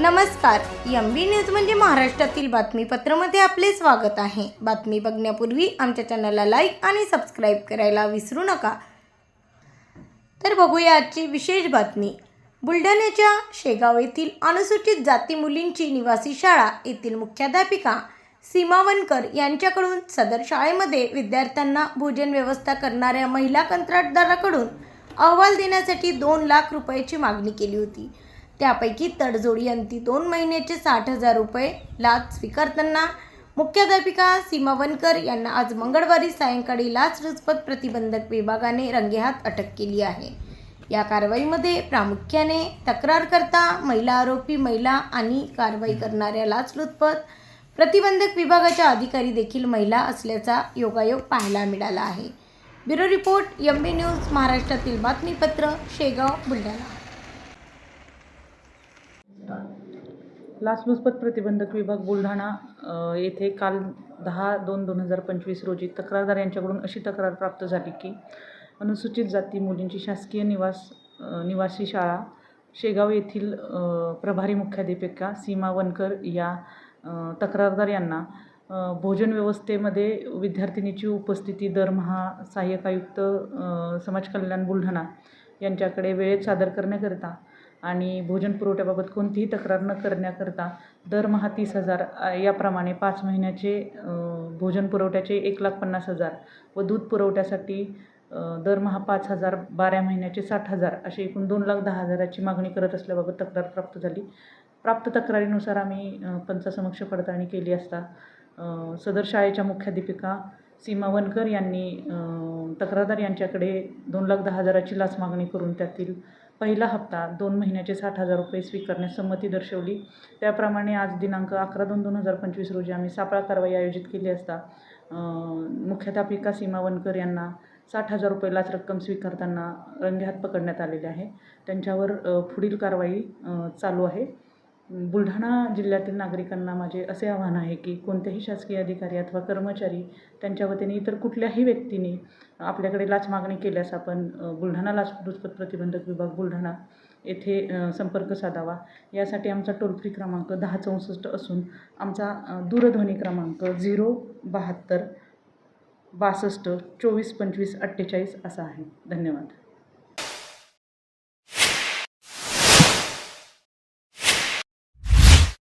नमस्कार M B news म्हणजे महाराष्ट्रातील बातमीपत्रामध्ये आपले स्वागत आहे. बातमी बघण्यापूर्वी आमच्या चॅनलला लाईक आणि सबस्क्राईब करायला विसरू नका. तर बघूया आजची विशेष बातमी. बुलढाण्याच्या शेगाव येथील अनुसूचित जाती मुलींची निवासी शाळा येथील मुख्याध्यापिका सीमावनकर यांच्याकडून सदर शाळेमध्ये विद्यार्थ्यांना भोजन व्यवस्था करणाऱ्या महिला कंत्राटदाराकडून अहवाल देण्यासाठी दोन लाख रुपयाची मागणी केली होती. त्यापैकी तडजोडी अंती दोन महिन्याचे साठ हजार रुपये लाच स्वीकारताना मुख्याध्यापिका सीमा वनकर यांना आज मंगळवारी सायंकाळी लाचलुचपत प्रतिबंधक विभागाने रंगेहात अटक केली आहे. या कारवाईमध्ये प्रामुख्याने तक्रारकर्ता महिला आरोपी महिला आणि कारवाई करणाऱ्या लाचलुचपत प्रतिबंधक विभागाच्या अधिकारी देखील महिला असल्याचा योगायोग पाहायला मिळाला आहे. Bureau report M B news महाराष्ट्रातील बातमीपत्र शेगाव बुलढाणा. लाचलुचपत प्रतिबंधक विभाग बुलढाणा येथे काल दहा दोन दोन हजार पंचवीस रोजी तक्रारदार यांच्याकडून अशी तक्रार प्राप्त झाली की अनुसूचित जाती मुलींची शासकीय निवास निवासी शाळा शेगाव येथील प्रभारी मुख्याध्यापिका सीमा वनकर या तक्रारदार यांना भोजन व्यवस्थेमध्ये विद्यार्थिनीची उपस्थिती दरमहा सहाय्यक आयुक्त समाज कल्याण बुलढाणा यांच्याकडे वेळेत सादर करण्याकरिता आणि भोजन पुरवठ्याबाबत कोणतीही तक्रार न करण्याकरता दरमहा तीस हजार याप्रमाणे पाच महिन्याचे भोजन पुरवठ्याचे एक लाख पन्नास हजार व दूध पुरवठ्यासाठी दरमहा पाच हजार बारा महिन्याचे साठ हजार असे एकूण दोन लाख दहा हजाराची मागणी करत असल्याबाबत तक्रार प्राप्त झाली. प्राप्त तक्रारीनुसार आम्ही पंचासमक्ष पडताळणी केली असता सदर शाळेच्या मुख्याध्यापिका सीमा वनकर यांनी तक्रारदार यांच्याकडे दोन लाख दहा हजाराची लाच मागणी करून त्यातील पहिला हप्ता दोन महिन्याचे साठ हजार रुपये स्वीकारण्यास संमती दर्शवली. त्याप्रमाणे आज दिनांक अकरा दोन दोन हजार पंचवीस रोजी आम्ही सापळा कारवाई आयोजित केली असता मुख्यतः मुख्याध्यापिका सीमा वनकर यांना साठ हजार रुपये लाच रक्कम स्वीकारताना रंगेहात पकडण्यात आलेले आहे. त्यांच्यावर पुढील कारवाई चालू आहे. बुलढाणा जिल्ह्यातील नागरिकांना माझे असे आव्हान आहे की कोणत्याही शासकीय अधिकारी अथवा कर्मचारी त्यांच्या वतीने इतर कुठल्याही व्यक्तीने आपल्याकडे लाच मागणी केल्यास आपण बुलढाणा लाचलुचपत प्रतिबंधक विभाग बुलढाणा येथे संपर्क साधावा. यासाठी आमचा टोल फ्री क्रमांक दहा चौसष्ट असून आमचा दूरध्वनी क्रमांक झिरो बहात्तर बासष्ट चोवीस पंचवीस अठ्ठेचाळीस असा आहे. धन्यवाद.